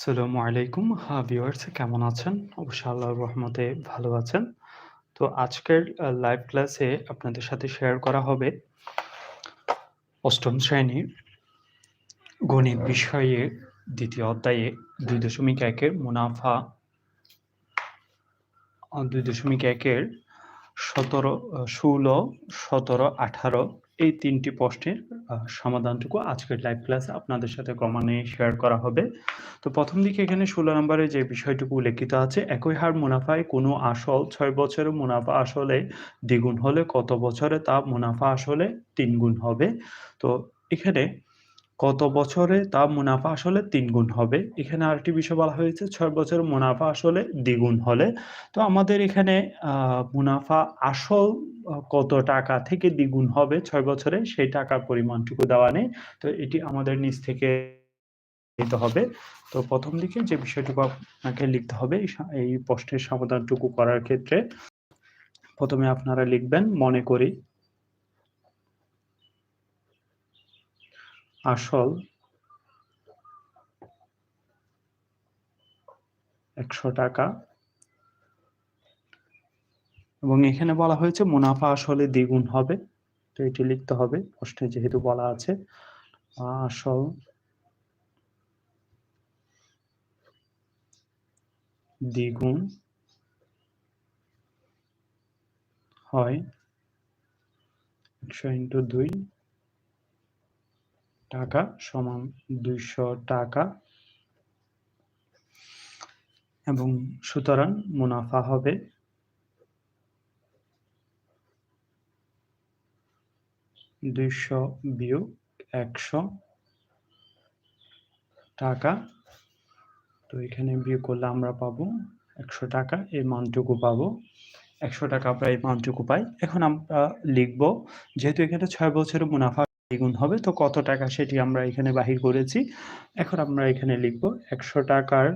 আসসালামু আলাইকুম। হ্যাঁ, ভিউয়ার্স কেমন আছেন? অবশ্যই আল্লাহর রহমতে ভালো আছেন। তো আজকের লাইভ ক্লাসে আপনাদের সাথে শেয়ার করা হবে ৮ম শ্রেণির গণিত বিষয়ে ২য় অধ্যায়ে ২.১ এর মুনাফা আ ২.১ এর ১৭, আ ১৬, ১৭, ১৮ এই তিনটি প্রশ্নের সমাধানটুকু আজকের লাইভ ক্লাসে আপনাদের সাথে ক্রমান্বয়ে শেয়ার করা হবে। তো প্রথম দিকে এখানে ১৬ নম্বরে যে বিষয়টুকু উল্লেখিত আছে, একই হার মুনাফায় কোনো আসল ছয় বছরের মুনাফা আসলে দ্বিগুণ হলে কত বছরে তা মুনাফা আসলে ৩ গুণ হবে? তো এখানে কত বছরে তা মুনাফা আসলে ৩ গুণ হবে? এখানে আরেকটি বিষয় বলা হয়েছে, ছয় বছরের মুনাফা আসলে দ্বিগুণ হলে। তো আমাদের এখানে মুনাফা আসল কত টাকা থেকে দ্বিগুণ হবে ছয় বছরে, সেই টাকার পরিমাণটুকু দেওয়া নেই। তো এটি আমাদের নিজ থেকে নিতে হবে। তো প্রথম দিকে যে বিষয়টুকু আপনাকে লিখতে হবে এই প্রশ্নের সমাধানটুকু করার ক্ষেত্রে প্রথমে আপনারা লিখবেন, মনে করি আসল ৳১০০ এবং এখানে বলা হয়েছে, মুনাফা আসলে দ্বিগুণ হবে। তো এটি লিখতে হবে, প্রশ্নে যেহেতু বলা আছে। আসল দ্বিগুণ হয় ১০০ ইন্টু ২ টাকা সমান ৳২০০ এবং সুতরাং মুনাফা হবে ৳২০০ বিয়োগ ৳১০০ তো এখানে বিয়োগ করলে আমরা পাবো ৳১০০ এই মানটুকু পাবো। ৳১০০ আমরা এই মানটুকু পাই। এখন আমরা লিখব, যেহেতু এখানে ছয় বছরের মুনাফা দ্বিগুণ হবে। তো কত টাকা সেটি আমরা এখানে বাহির করেছি। এখন আমরা এখানে লিখব ৳১০০ র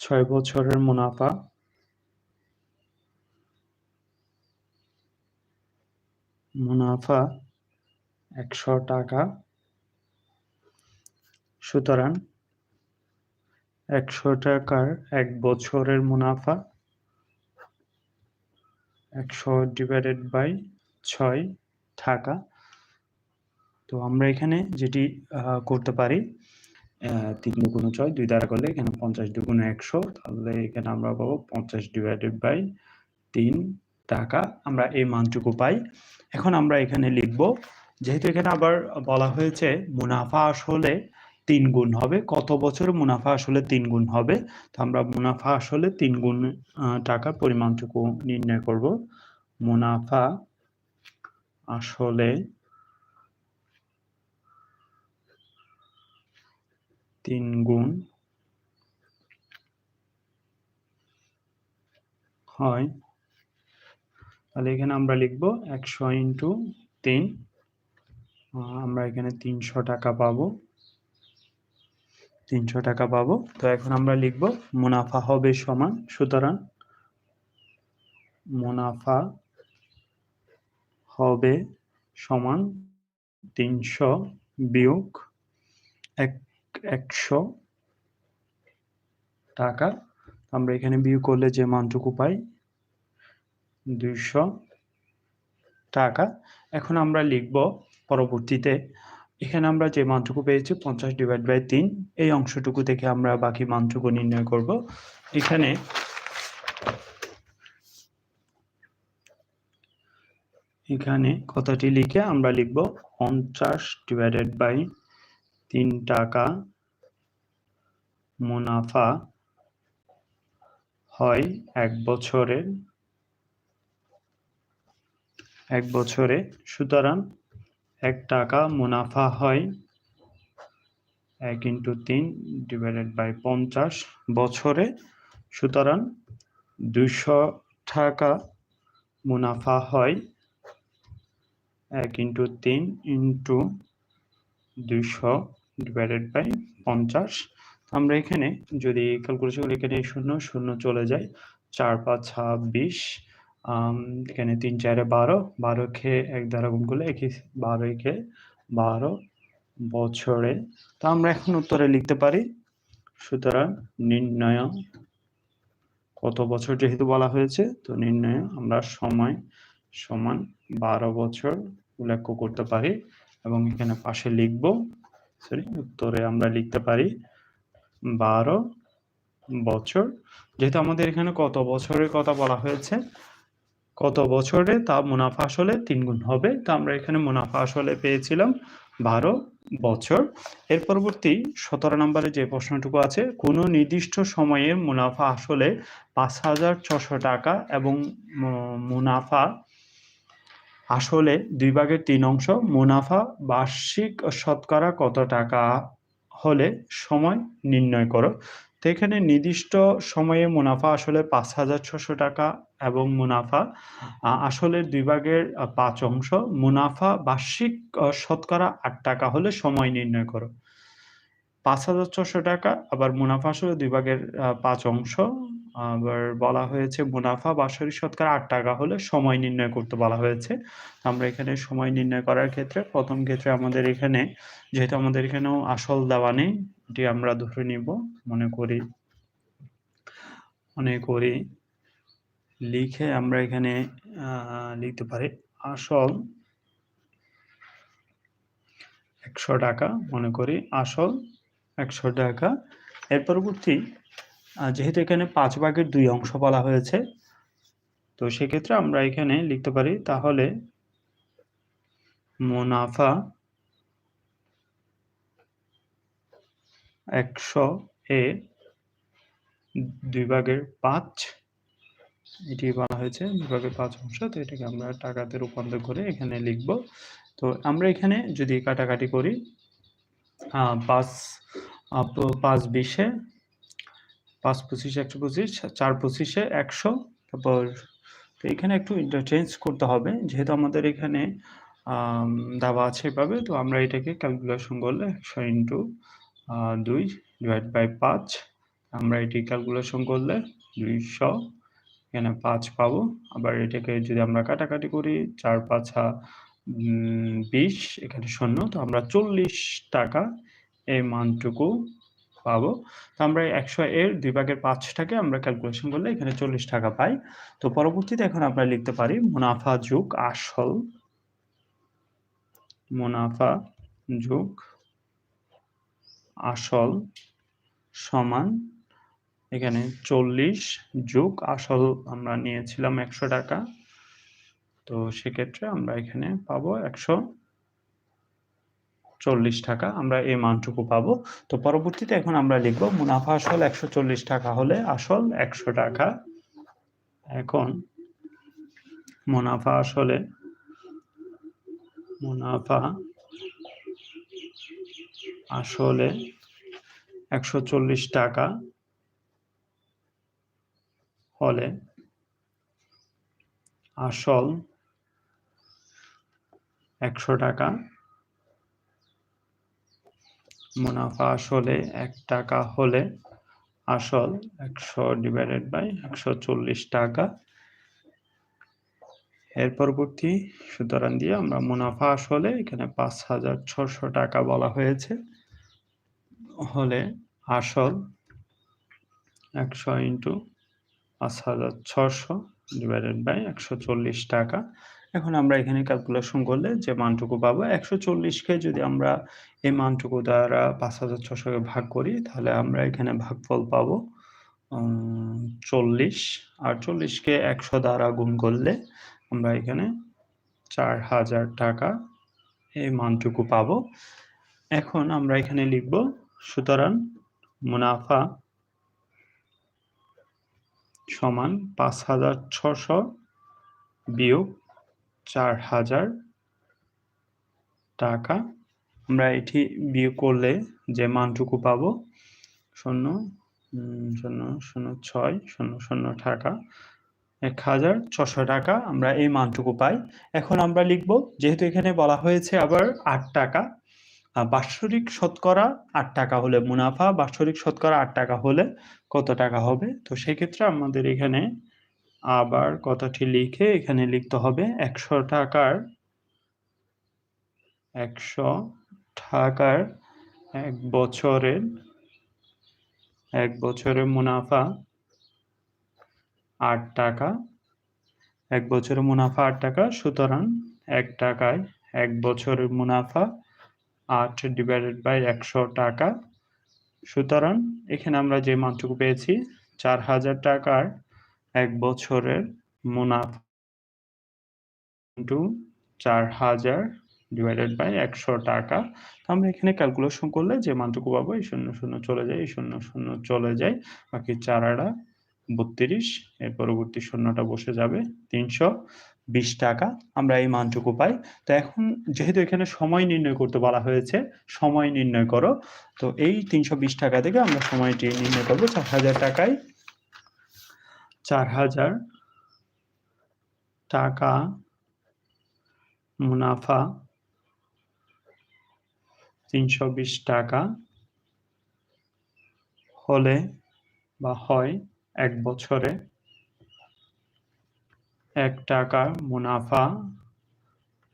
৬ বছরের মুনাফা। মুনাফা ৳১০০ সুতরাং একশো টাকার এক বছরের মুনাফা ১০০/৬ টাকা। তো আমরা এখানে যেটি করতে পারি ৩ দুগুণ ৬ ২ দ্বারা করলে এখানে ৫০ দুগুণ ১০০ তাহলে এখানে আমরা পাবো ৫০/৩ টাকা। আমরা এই মানটুকু পাই। এখন আমরা এখানে লিখব, যেহেতু এখানে আবার বলা হয়েছে, মুনাফা আসলে ৩ গুণ হবে। কত বছরে মুনাফা আসলে ৩ গুণ হবে? তো আমরা মুনাফা আসলে ৩ গুণ টাকার পরিমাণটুকু নির্ণয় করব। মুনাফা আসলে ৩ গুণ হয়। তাহলে এখানে আমরা লিখব ১০০ ইন্টু ৩ আ আমরা এখানে ৳৩০০ পাবো। ৳৩০০ পাবো। তো এখন আমরা লিখব মুনাফা হবে সমান, সুতরাং মুনাফা হবে সমান ৩০০ বিয়োগ এক ৳১০০ আমরা এখানে বিয়োগ করলে যে মানটুকু পাই ৳২০০ এখন আমরা লিখব পরবর্তীতে এখানে আমরা যে মানটুকু পেয়েছি ৫০/৩ এই অংশটুকু থেকে আমরা বাকি মানটুকু নির্ণয় করব। এখানে এখানে কথাটি লিখে আমরা লিখব ৫০/৩ টাকা মুনাফা হয় এক বছরে এক বছরে সুতরাং ৳১ মুনাফা হয়। ১ ইন্টু ৩ ডিভাইডেড বাই ৫০ বছরে। সুতরাং ৳২০০ মুনাফা হয়। ১ ইন্টু ৩ ইন্টু ২০০ ডিভাইডেড বাই ৫০ আমরা এখানে যদি ক্যালকুলেশন এখানে শূন্য শূন্য চলে যায়। ৪ ৫ ২৬ আম এখানে ৩ ৪ ১২ ১২ কে ১ দ্বারা গুণ করলে একে ১২ একে ১২ বছরে। তো আমরা এখন উত্তরে লিখতে পারি, সুতরাং নির্ণয় কত বছর যেহেতু বলা হয়েছে, তো নির্ণয় আমরা সময় সমান বারো বছর উল্লেখ করতে পারি, এবং এখানে পাশে লিখব সরি উত্তরে আমরা লিখতে পারি বারো বছর। যেহেতু আমাদের এখানে কত বছরের কথা বলা হয়েছে কত বছরে তা মুনাফা আসলে তিন গুণ হবে? তো আমরা এখানে মুনাফা আসলে পেয়েছিলাম বারো বছর। এর পরবর্তী সতেরো নম্বরে যে প্রশ্নটুকু আছে, কোনো নির্দিষ্ট সময়ে মুনাফা আসলে পাঁচ হাজার ছশো টাকা এবং মুনাফা আসলে দুই ভাগের তিন অংশ, মুনাফা বার্ষিক শতকরা কত টাকা হলে সময় নির্ণয় করো। তো এখানে নির্দিষ্ট সময়ে মুনাফা আসলে পাঁচ হাজার ছশো টাকা এবং মুনাফা আসলে দুই ভাগের পাঁচ অংশ। মুনাফা বার্ষিক শতকরা আট টাকা হলে সময় নির্ণয় করো। পাঁচ হাজার ছশো টাকা, আবার মুনাফা আসলে দুই ভাগের পাঁচ অংশ। আবার বলা হয়েছে মুনাফা বাৎসরিক শতকরা আট টাকা হলে সময় নির্ণয় করতে বলা হয়েছে। আমরা এখানে সময় নির্ণয় করার ক্ষেত্রে প্রথম ক্ষেত্রে আমাদের এখানে, যেহেতু আমাদের এখানেও আসল দেওয়া নেই, এটি আমরা ধরে নিব, মনে করি মনে করি লিখে আমরা এখানে লিখতে পারি আসল একশো টাকা, মনে করি আসল একশো টাকা। এর পরবর্তী যেহেতু এখানে পাঁচ ভাগের দুই অংশ বলা হয়েছে, তো সেক্ষেত্রে আমরা এখানে লিখতে পারি তাহলে মুনাফা একশো এ দুই ভাগের পাঁচ, এটি বলা হয়েছে দুই ভাগের পাঁচ অংশ, তো এটাকে আমরা টাকাতে রূপান্তর করে এখানে লিখব। তো আমরা এখানে যদি কাটাকাটি করি পাঁচ পাঁচ বিশে পাঁচ পঁচিশে, একশো পঁচিশ, চার পঁচিশে, একশো। তারপর তো এখানে একটু ইন্টারচেঞ্জ করতে হবে। যেহেতু আমাদের এখানে দাবা আছে এভাবে, তো আমরা এটাকে ক্যালকুলেশন করলে একশো ইন্টু দুই ডিভাইড বাই পাঁচ। আমরা এটি ক্যালকুলেশন করলে দুইশো, এখানে পাঁচ পাবো। আবার এটাকে যদি আমরা কাটাকাটি করি, চার পাঁচা বিশ, এখানে শূন্য, তো আমরা চল্লিশ টাকা এই মানটুকু পাবো। তো আমরা একশো এর দুই ভাগের পাঁচটাকে আমরা ক্যালকুলেশন করলে এখানে চল্লিশ টাকা পাই। তো পরবর্তীতে এখন আমরা লিখতে পারি মুনাফা যুগ আসল। মুনাফা যুগ আসল সমান এখানে চল্লিশ যুগ আসল আমরা নিয়েছিলাম একশো টাকা। তো সেক্ষেত্রে আমরা এখানে পাবো একশো চল্লিশ টাকা আমরা এই মানটুকু পাবো। তো পরবর্তীতে এখন আমরা লিখব মুনাফা আসল একশো চল্লিশ টাকা হলে আসল একশো টাকা। এখন মুনাফা আসলে মুনাফা আসলে একশো চল্লিশ টাকা হলে আসল একশো টাকা মুনাফা আসলে এক টাকা হলে আসল একশো ডিভাইডেড বাই একশো চল্লিশ টাকা। এর পরবর্তী সুতরাং দিয়ে আমরা মুনাফা আসলে এখানে পাঁচ হাজার ছশো টাকা বলা হয়েছে। হলে আসল একশো ইন্টু পাঁচ হাজার ছশো ডিভাইডেড বাই একশো চল্লিশ টাকা। এখন আমরা এখানে ক্যালকুলেশন করলে যে মানটুকু পাবো একশো চল্লিশকে যদি আমরা এই মানটুকু দ্বারা পাঁচ হাজার ছশোকে ভাগ করি, তাহলে আমরা এখানে ভাগফল পাবো চল্লিশ। আর চল্লিশকে একশো দ্বারা গুণ করলে আমরা এখানে চার হাজার টাকা এই মানটুকু পাবো। এখন আমরা এখানে লিখব, সুতরাং মুনাফা সমান পাঁচ হাজার ছশো বিয়োগ চার হাজার টাকা। আমরা এটি বিয়োগ করলে যে মানটুকু পাবো, শূন্য শূন্য শূন্য ছয়, শূন্য শূন্য টাকা এক হাজার ছশো টাকা আমরা এই মানটুকু পাই। এখন আমরা লিখব, যেহেতু এখানে বলা হয়েছে আবার আট টাকা বাৎসরিক শতকরা আট টাকা হলে মুনাফা, বাৎসরিক শতকরা আট টাকা হলে কত টাকা হবে? তো সেক্ষেত্রে আমাদের এখানে আবার কথাটি লিখে এখানে লিখতে হবে একশো টাকার একশো টাকার এক বছরের এক বছরের মুনাফা আট টাকা, এক বছরের মুনাফা আট টাকা, সুতরাং এক টাকায় এক বছরের মুনাফা আট ডিভাইডেড বাই একশো টাকা। সুতরাং এখানে আমরা যে মানটুকু পেয়েছি, চার হাজার টাকার এক বছরের মুনাফা ইন্টু চার হাজার ডিভাইডেড বাই একশো টাকা। আমরা এখানে ক্যালকুলেশন করলে যে মানটুকু পাবো, এই শূন্য শূন্য চলে যায়, এই শূন্য শূন্য চলে যায়। বাকি চারাটা বত্রিশ, এর পরবর্তী শূন্যটা বসে যাবে তিনশো বিশ টাকা। আমরা এই মানটুকু পাই। তো এখন যেহেতু এখানে সময় নির্ণয় করতে বলা হয়েছে, সময় নির্ণয় করো। তো এই তিনশো বিশ টাকা থেকে আমরা সময়টি নির্ণয় করব। চার হাজার টাকায় চার হাজার টাকা মুনাফা তিনশো বিশ টাকা হলে বা হয় এক বছরে এক টাকা মুনাফা,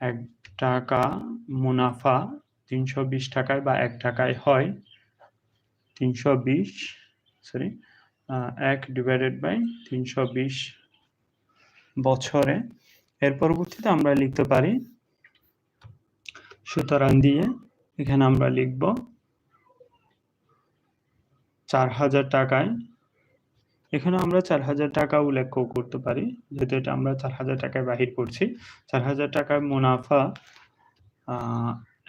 এক টাকা মুনাফা তিনশো বিশ টাকায় বা এক টাকায় হয় তিনশো বিশ সরি এক ডিভাইডেড বাই তিনশো বিশ বছরে। এর পরবর্তীতে আমরা লিখতে পারি, সুতরাং দিয়ে এখানে আমরা লিখব চার হাজার টাকায়। এখানে আমরা চার হাজার টাকা উল্লেখ করতে পারি, যেহেতু এটা আমরা চার হাজার টাকায় বাহির করছি। চার হাজার টাকার মুনাফা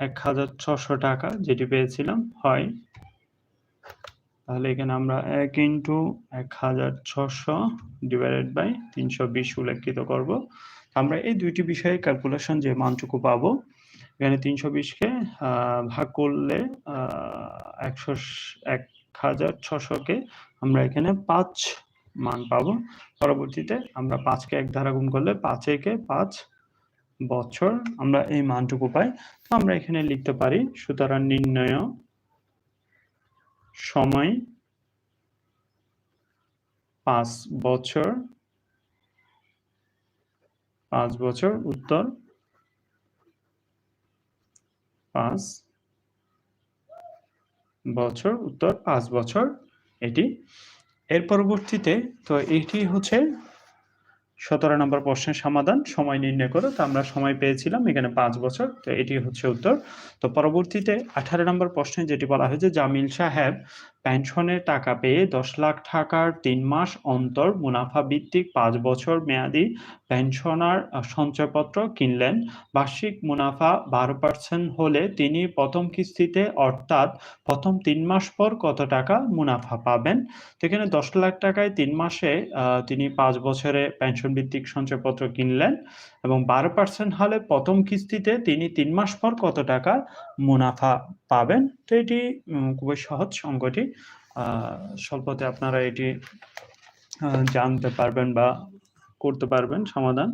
এক হাজার ছশো টাকা যেটি পেয়েছিলাম হয় তাহলে এখানে আমরা এক ইন্টু এক হাজার ছশো ডিভাইডেড বাই তিনশো বিশ উল্লেখিত করব। আমরা এই দুইটি বিষয়ে ক্যালকুলেশন যে মানটুকু পাবো, এখানে তিনশো বিশকে ভাগ করলে একশো এক হাজার ছশোকে আমরা এখানে পাঁচ মান পাবো। পরবর্তীতে আমরা পাঁচকে এক ধারা গুণ করলে পাঁচ একে পাঁচ বছর আমরা এই মানটুকু পাই। তো আমরা এখানে লিখতে পারি, সুতরাং নির্ণয় সময়, পাঁচ বছর পাঁচ বছর উত্তর, পাঁচ বছর উত্তর, পাঁচ বছর এটি। এর পরবর্তীতে, তো এটি হচ্ছে সতেরো নম্বর প্রশ্নের সমাধান। সময় নির্ণয় করো, তো আমরা সময় পেয়েছিলাম এখানে পাঁচ বছর, তো এটি হচ্ছে উত্তর। তো পরবর্তীতে আঠারো নম্বর প্রশ্নে যেটি বলা হয়েছে, জামিল সাহেব পেনশনের টাকা পেয়ে দশ লাখ টাকার তিন মাস অন্তর মুনাফা ভিত্তিক পাঁচ বছর মেয়াদি পেনশনার সঞ্চয়পত্র কিনলেন। বার্ষিক মুনাফা বারো পার্সেন্ট হলে তিনি প্রথম কিস্তিতে, অর্থাৎ প্রথম তিন মাস পর কত টাকা মুনাফা পাবেন? সেখানে দশ লাখ টাকায় তিন মাসে তিনি পাঁচ বছরে পেনশন ভিত্তিক সঞ্চয়পত্র কিনলেন এবং বারো পার্সেন্ট হলে প্রথম কিস্তিতে তিনি তিন মাস পর কত টাকা মুনাফা পাবেন। তো এটি খুবই সহজ অঙ্কটি স্বল্পতে আপনারা এটি জানতে পারবেন বা করতে পারবেন সমাধান।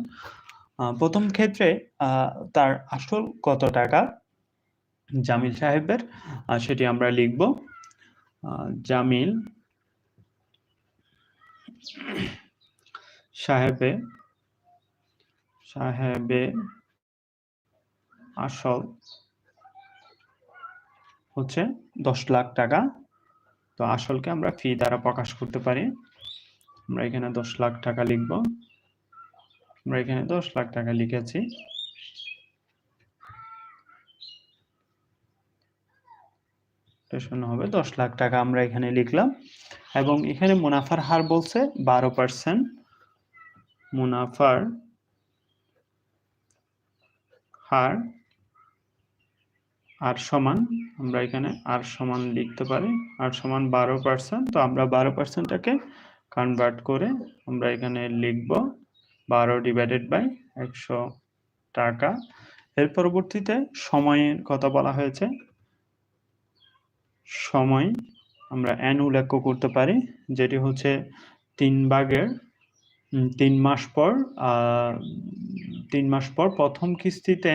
প্রথম ক্ষেত্রে তার আসল কত টাকা? জামিল সাহেবের সেটি আমরা লিখব। জামিল সাহেবে সাহেবে আসল হচ্ছে দশ লাখ টাকা। তো আসলকে আমরা ফি দ্বারা প্রকাশ করতে পারি। আমরা এখানে দশ লাখ টাকা লিখব। আমরা এখানে দশ লাখ টাকা লিখেছি। শূন্য হবে, দশ লাখ টাকা আমরা এখানে লিখলাম এবং এখানে মুনাফার হার বলছে বারো পার্সেন্ট মুনাফার হার আর সমান, আমরা এখানে আর সমান লিখতে পারি। আর সমান বারো পার্সেন্ট তো আমরা বারো পার্সেন্টটাকে কনভার্ট করে আমরা এখানে লিখব বারো ডিভাইডেড বাই একশো টাকা। এর পরবর্তীতে সময়ের কথা বলা হয়েছে। সময় আমরা এন উল্লেখ করতে পারি, যেটি হচ্ছে তিন ভাগের তিন মাস পর তিন মাস পর প্রথম কিস্তিতে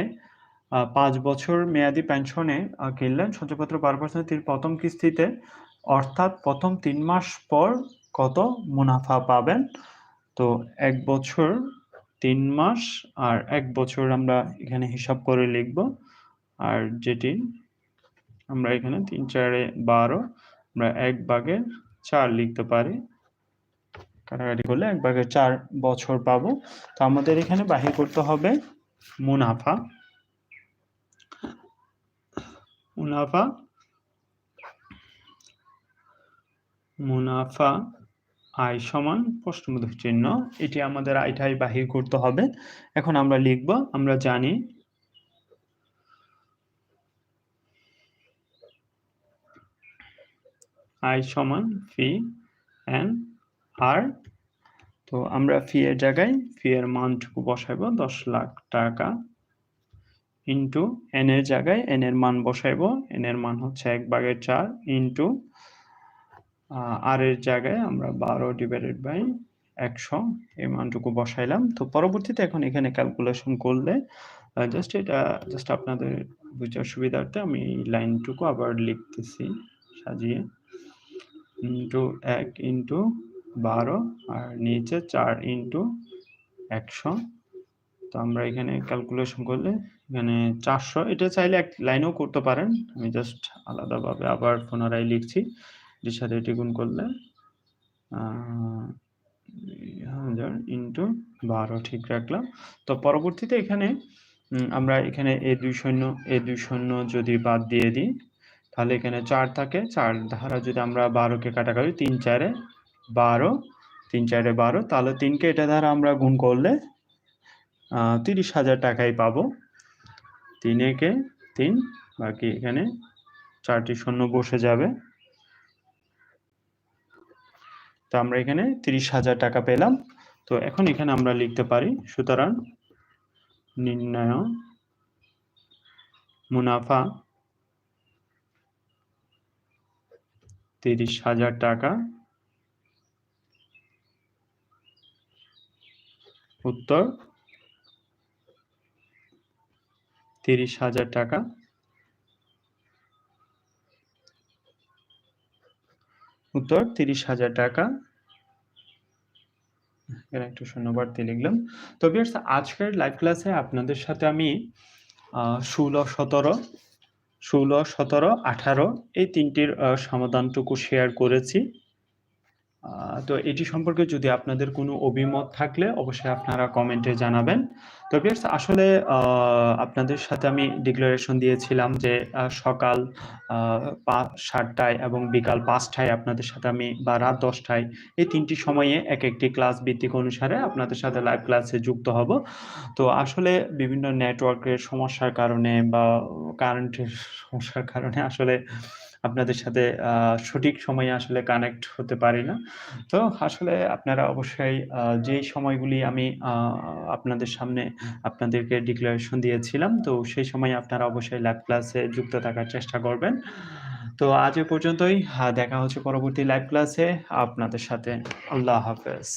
পাঁচ বছর মেয়াদি পেনশনে কিনলেন। সঞ্চয়পত্র বারো পার্সেন্ট তিনি, প্রথম কিস্তিতে। অর্থাৎ প্রথম তিন মাস পর কত মুনাফা পাবেন? তো এক বছর তিন মাস আর এক বছর আমরা এখানে হিসাব করে লিখব। আর যেটি আমরা এখানে তিন, চারে বারো, আমরা এক ভাগের চার লিখতে পারি। কাটাকাটি করলে এক ভাগের চার বছর পাবো। তো আমাদের এখানে বাহির করতে হবে মুনাফা। মুনাফা মুনাফা, আয় সমান প্রশ্নবোধক চিহ্ন। এটি আমাদের আয়টাই বাহির করতে হবে। এখন আমরা লিখব, আমরা জানি আই সমান ফি এন আর। তো আমরা ফি এর জায়গায় ফি এর মানটুকু বসাইবো, দশ লাখ টাকা। ইন্টু এন এর জায়গায় এন এর মান বসাইবো। এন এর মান হচ্ছে এক ভাগের চার ইন্টু আর এর জায়গায় আমরা বারো ডিভাইডেড বাই একশো এই মানটুকু বসাইলাম। তো পরবর্তীতে এখন এখানে ক্যালকুলেশন করলে জাস্ট এটা জাস্ট আপনাদের বুঝার সুবিধার্থে আমি এই লাইনটুকু আবার লিখতেছি সাজিয়ে। ইন্টু এক ইন্টু বারো, আর নিচে চার ইন্টু একশো। তো আমরা এখানে ক্যালকুলেশন করলে এখানে চারশো, এটা চাইলে এক লাইনেও করতে পারেন। আমি জাস্ট আলাদাভাবে আবার পুনরায় লিখছি। এটির সাথে এটি গুণ করলে হাজার ইন্টু বারো, ঠিক রাখলাম। তো পরবর্তীতে এখানে আমরা এখানে এ দুই শূন্য, এ দুই শূন্য যদি বাদ দিয়ে দিই, তাহলে এখানে চার থাকে। চার ধারা যদি আমরা বারোকে কাটা কাটাকাটি, তিন চারে বারো, তিন চারে বারো, তাহলে তিনকে এটা দ্বারা আমরা গুণ করলে তিরিশ হাজার টাকাই পাবো। তিনেকে তিন, বাকি এখানে চারটি শূন্য বসে যাবে। তো আমরা এখানে তিরিশ হাজার টাকা পেলাম। তো এখন এখানে আমরা লিখতে পারি, সুতরাং নির্ণয়, মুনাফা তিরিশ হাজার টাকা। উত্তর তিরিশ হাজার টাকা। উত্তর, তিরিশ হাজার টাকা। একটু শূন্যবার দিয়ে লিখলাম। তো বিয়ার্স আজকের লাইভ ক্লাসে আপনাদের সাথে আমি ষোলো, সতেরো ষোলো, সতেরো, আঠারো এই তিনটির সমাধানটুকু শেয়ার করেছি। তো এটি সম্পর্কে যদি আপনাদের কোনো অভিমত থাকলে অবশ্যই আপনারা কমেন্টে জানাবেন। তো বিয়ার্স আসলে আপনাদের সাথে আমি ডিক্লারেশন দিয়েছিলাম যে সকাল পাঁচ, সাতটায় এবং বিকাল পাঁচটায় আপনাদের সাথে আমি বা রাত দশটায় এই তিনটি সময়ে এক একটি ক্লাস ভিত্তিক অনুসারে আপনাদের সাথে লাইভ ক্লাসে যুক্ত হব। তো আসলে বিভিন্ন নেটওয়ার্কের সমস্যার কারণে বা কারেন্টের সমস্যার কারণে আসলে আপনাদের সাথে সঠিক সময়ে আসলে কানেক্ট হতে পারি না। তো আসলে আপনারা অবশ্যই যেই সময়গুলি আমি আপনাদের সামনে আপনাদেরকে ডিক্লারেশন দিয়েছিলাম, তো সেই সময় আপনারা অবশ্যই লাইভ ক্লাসে যুক্ত থাকার চেষ্টা করবেন। তো আজ পর্যন্তই দেখা হচ্ছে পরবর্তী লাইভ ক্লাসে আপনাদের সাথে আল্লাহ হাফেজ।